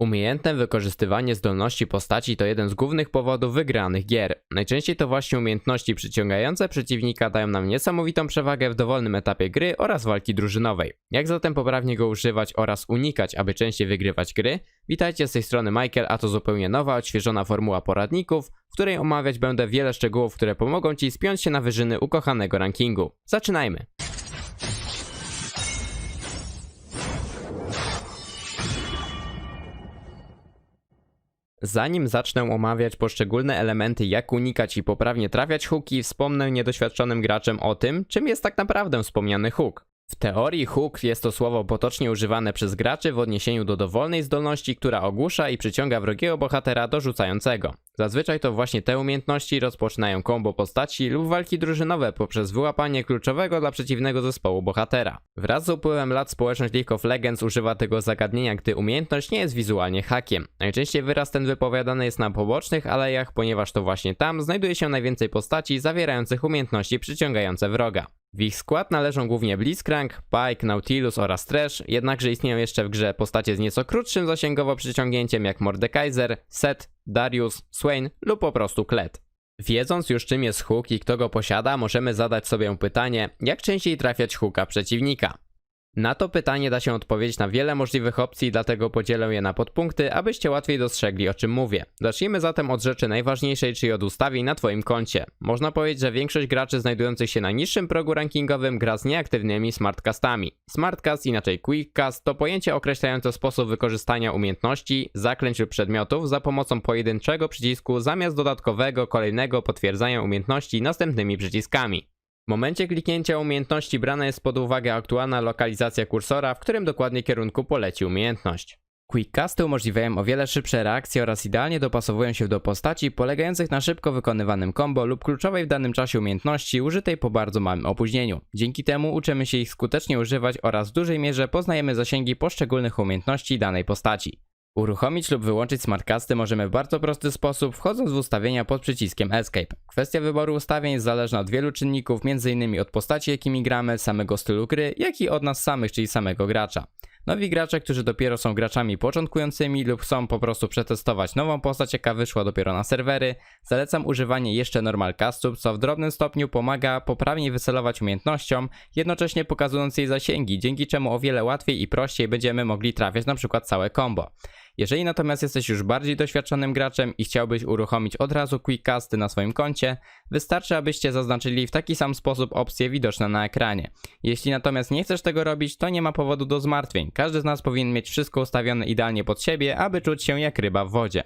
Umiejętne wykorzystywanie zdolności postaci to jeden z głównych powodów wygranych gier. Najczęściej to właśnie umiejętności przyciągające przeciwnika dają nam niesamowitą przewagę w dowolnym etapie gry oraz walki drużynowej. Jak zatem poprawnie go używać oraz unikać, aby częściej wygrywać gry? Witajcie z tej strony Michael, a to zupełnie nowa, odświeżona formuła poradników, w której omawiać będę wiele szczegółów, które pomogą Ci spiąć się na wyżyny ukochanego rankingu. Zaczynajmy! Zanim zacznę omawiać poszczególne elementy, jak unikać i poprawnie trafiać huki, wspomnę niedoświadczonym graczem o tym, czym jest tak naprawdę wspomniany huk. W teorii hook jest to słowo potocznie używane przez graczy w odniesieniu do dowolnej zdolności, która ogłusza i przyciąga wrogiego bohatera do rzucającego. Zazwyczaj to właśnie te umiejętności rozpoczynają kombo postaci lub walki drużynowe poprzez wyłapanie kluczowego dla przeciwnego zespołu bohatera. Wraz z upływem lat społeczność League of Legends używa tego zagadnienia, gdy umiejętność nie jest wizualnie hakiem. Najczęściej wyraz ten wypowiadany jest na pobocznych alejach, ponieważ to właśnie tam znajduje się najwięcej postaci zawierających umiejętności przyciągające wroga. W ich skład należą głównie Blitzcrank, Pike, Nautilus oraz Trash, jednakże istnieją jeszcze w grze postacie z nieco krótszym zasięgowo przyciągnięciem jak Mordekaiser, Set, Darius, Swain lub po prostu Kled. Wiedząc już czym jest hook i kto go posiada, możemy zadać sobie pytanie, jak częściej trafiać hooka przeciwnika. Na to pytanie da się odpowiedzieć na wiele możliwych opcji, dlatego podzielę je na podpunkty, abyście łatwiej dostrzegli o czym mówię. Zacznijmy zatem od rzeczy najważniejszej, czyli od ustawień na Twoim koncie. Można powiedzieć, że większość graczy znajdujących się na niższym progu rankingowym gra z nieaktywnymi smartcastami. Smartcast, inaczej quickcast, to pojęcie określające sposób wykorzystania umiejętności, zaklęć lub przedmiotów za pomocą pojedynczego przycisku zamiast dodatkowego, kolejnego potwierdzania umiejętności następnymi przyciskami. W momencie kliknięcia umiejętności brana jest pod uwagę aktualna lokalizacja kursora, w którym dokładnie kierunku poleci umiejętność. Quickcasty umożliwiają o wiele szybsze reakcje oraz idealnie dopasowują się do postaci polegających na szybko wykonywanym combo lub kluczowej w danym czasie umiejętności użytej po bardzo małym opóźnieniu. Dzięki temu uczymy się ich skutecznie używać oraz w dużej mierze poznajemy zasięgi poszczególnych umiejętności danej postaci. Uruchomić lub wyłączyć smartcasty możemy w bardzo prosty sposób, wchodząc w ustawienia pod przyciskiem Escape. Kwestia wyboru ustawień jest zależna od wielu czynników, m.in. od postaci, jakimi gramy, samego stylu gry, jak i od nas samych, czyli samego gracza. Nowi gracze, którzy dopiero są graczami początkującymi lub chcą po prostu przetestować nową postać, jaka wyszła dopiero na serwery, zalecam używanie jeszcze normal castów, co w drobnym stopniu pomaga poprawnie wycelować umiejętnościom, jednocześnie pokazując jej zasięgi, dzięki czemu o wiele łatwiej i prościej będziemy mogli trafiać na przykład całe combo. Jeżeli natomiast jesteś już bardziej doświadczonym graczem i chciałbyś uruchomić od razu quickcasty na swoim koncie, wystarczy abyście zaznaczyli w taki sam sposób opcje widoczne na ekranie. Jeśli natomiast nie chcesz tego robić, to nie ma powodu do zmartwień. Każdy z nas powinien mieć wszystko ustawione idealnie pod siebie, aby czuć się jak ryba w wodzie.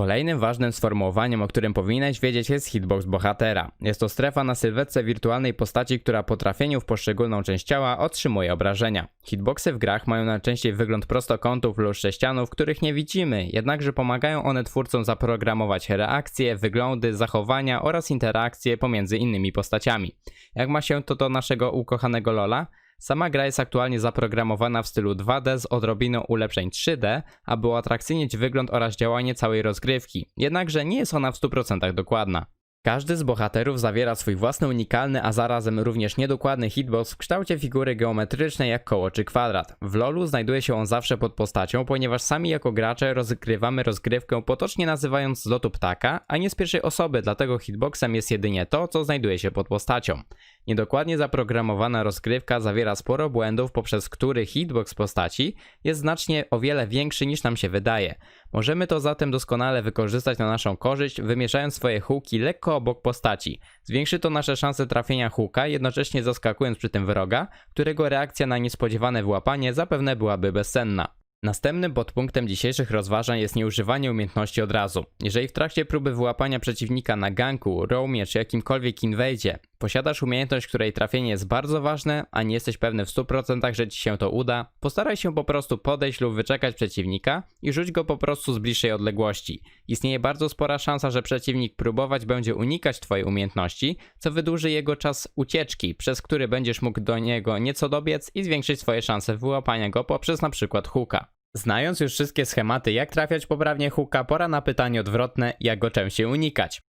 Kolejnym ważnym sformułowaniem, o którym powinieneś wiedzieć jest hitbox bohatera. Jest to strefa na sylwetce wirtualnej postaci, która po trafieniu w poszczególną część ciała otrzymuje obrażenia. Hitboxy w grach mają najczęściej wygląd prostokątów lub sześcianów, których nie widzimy, jednakże pomagają one twórcom zaprogramować reakcje, wyglądy, zachowania oraz interakcje pomiędzy innymi postaciami. Jak ma się to do naszego ukochanego Lola? Sama gra jest aktualnie zaprogramowana w stylu 2D z odrobiną ulepszeń 3D, aby uatrakcyjnić wygląd oraz działanie całej rozgrywki, jednakże nie jest ona w 100% dokładna. Każdy z bohaterów zawiera swój własny unikalny, a zarazem również niedokładny hitbox w kształcie figury geometrycznej jak koło czy kwadrat. W LoLu znajduje się on zawsze pod postacią, ponieważ sami jako gracze rozgrywamy rozgrywkę potocznie nazywając z lotu ptaka, a nie z pierwszej osoby, dlatego hitboxem jest jedynie to, co znajduje się pod postacią. Niedokładnie zaprogramowana rozgrywka zawiera sporo błędów, poprzez który hitbox postaci jest znacznie o wiele większy niż nam się wydaje. Możemy to zatem doskonale wykorzystać na naszą korzyść, wymieszając swoje huki lekko obok postaci. Zwiększy to nasze szanse trafienia huka, jednocześnie zaskakując przy tym wroga, którego reakcja na niespodziewane wyłapanie zapewne byłaby bezsenna. Następnym podpunktem dzisiejszych rozważań jest nieużywanie umiejętności od razu. Jeżeli w trakcie próby wyłapania przeciwnika na ganku, roamie czy jakimkolwiek inwejdzie posiadasz umiejętność, której trafienie jest bardzo ważne, a nie jesteś pewny w 100% że ci się to uda, postaraj się po prostu podejść lub wyczekać przeciwnika i rzuć go po prostu z bliższej odległości. Istnieje bardzo spora szansa, że przeciwnik próbować będzie unikać twojej umiejętności, co wydłuży jego czas ucieczki, przez który będziesz mógł do niego nieco dobiec i zwiększyć swoje szanse wyłapania go poprzez przykład hooka. Znając już wszystkie schematy, jak trafiać poprawnie hooka, pora na pytanie odwrotne, jak go częściej unikać.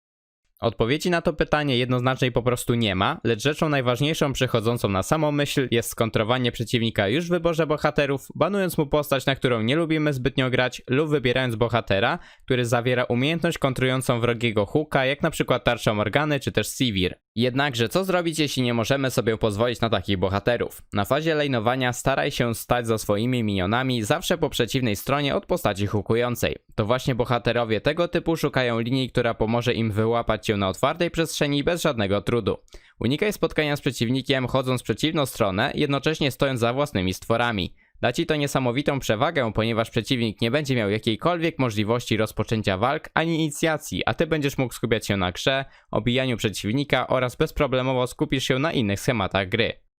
Odpowiedzi na to pytanie jednoznacznej po prostu nie ma, lecz rzeczą najważniejszą przychodzącą na samą myśl jest skontrowanie przeciwnika już w wyborze bohaterów, banując mu postać, na którą nie lubimy zbytnio grać, lub wybierając bohatera, który zawiera umiejętność kontrującą wrogiego hooka, jak na przykład tarcza Morgany czy też Sivir. Jednakże co zrobić, jeśli nie możemy sobie pozwolić na takich bohaterów? Na fazie lejnowania staraj się stać za swoimi minionami zawsze po przeciwnej stronie od postaci hookującej. To właśnie bohaterowie tego typu szukają linii, która pomoże im wyłapać na otwartej przestrzeni bez żadnego trudu. Unikaj spotkania z przeciwnikiem chodząc w przeciwną stronę, jednocześnie stojąc za własnymi stworami. Da ci to niesamowitą przewagę, ponieważ przeciwnik nie będzie miał jakiejkolwiek możliwości rozpoczęcia walk ani inicjacji, a ty będziesz mógł skupiać się na grze, obijaniu przeciwnika oraz bezproblemowo skupisz się na innych schematach gry.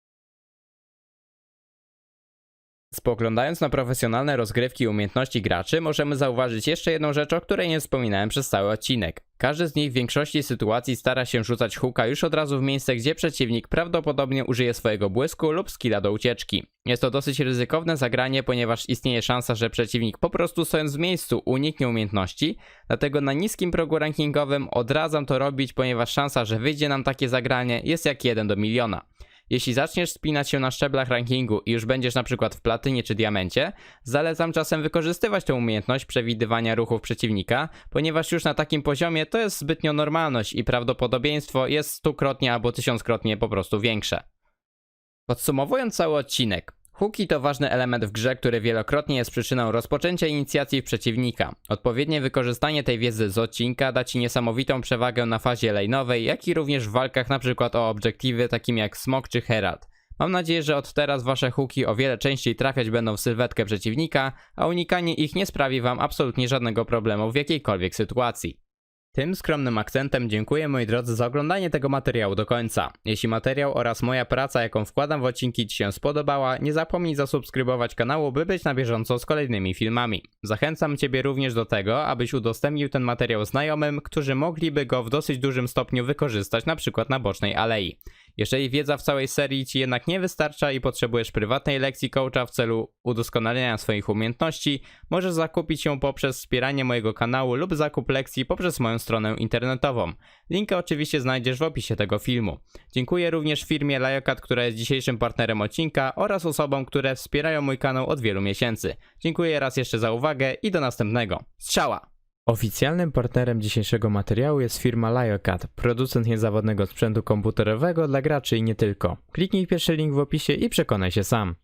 Spoglądając na profesjonalne rozgrywki i umiejętności graczy, możemy zauważyć jeszcze jedną rzecz, o której nie wspominałem przez cały odcinek. Każdy z nich w większości sytuacji stara się rzucać huka już od razu w miejsce, gdzie przeciwnik prawdopodobnie użyje swojego błysku lub skilla do ucieczki. Jest to dosyć ryzykowne zagranie, ponieważ istnieje szansa, że przeciwnik po prostu stojąc w miejscu uniknie umiejętności, dlatego na niskim progu rankingowym odradzam to robić, ponieważ szansa, że wyjdzie nam takie zagranie jest jak 1 do miliona. Jeśli zaczniesz spinać się na szczeblach rankingu i już będziesz na przykład w platynie czy diamencie, zalecam czasem wykorzystywać tę umiejętność przewidywania ruchów przeciwnika, ponieważ już na takim poziomie to jest zbytnio normalność i prawdopodobieństwo jest stukrotnie albo tysiąckrotnie po prostu większe. Podsumowując cały odcinek, Hooki to ważny element w grze, który wielokrotnie jest przyczyną rozpoczęcia inicjacji przeciwnika. Odpowiednie wykorzystanie tej wiedzy z odcinka da Ci niesamowitą przewagę na fazie lane'owej, jak i również w walkach np. o obiektywy takimi jak Smok czy Herald. Mam nadzieję, że od teraz Wasze hooki o wiele częściej trafiać będą w sylwetkę przeciwnika, a unikanie ich nie sprawi Wam absolutnie żadnego problemu w jakiejkolwiek sytuacji. Tym skromnym akcentem dziękuję moi drodzy za oglądanie tego materiału do końca. Jeśli materiał oraz moja praca, jaką wkładam w odcinki Ci się spodobała, nie zapomnij zasubskrybować kanału, by być na bieżąco z kolejnymi filmami. Zachęcam Ciebie również do tego, abyś udostępnił ten materiał znajomym, którzy mogliby go w dosyć dużym stopniu wykorzystać na przykład na bocznej alei. Jeżeli wiedza w całej serii Ci jednak nie wystarcza i potrzebujesz prywatnej lekcji coacha w celu udoskonalenia swoich umiejętności, możesz zakupić ją poprzez wspieranie mojego kanału lub zakup lekcji poprzez moją stronę internetową. Linkę oczywiście znajdziesz w opisie tego filmu. Dziękuję również firmie Liokat, która jest dzisiejszym partnerem odcinka oraz osobom, które wspierają mój kanał od wielu miesięcy. Dziękuję raz jeszcze za uwagę i do następnego. Strzała! Oficjalnym partnerem dzisiejszego materiału jest firma Liokat, producent niezawodnego sprzętu komputerowego dla graczy i nie tylko. Kliknij pierwszy link w opisie i przekonaj się sam.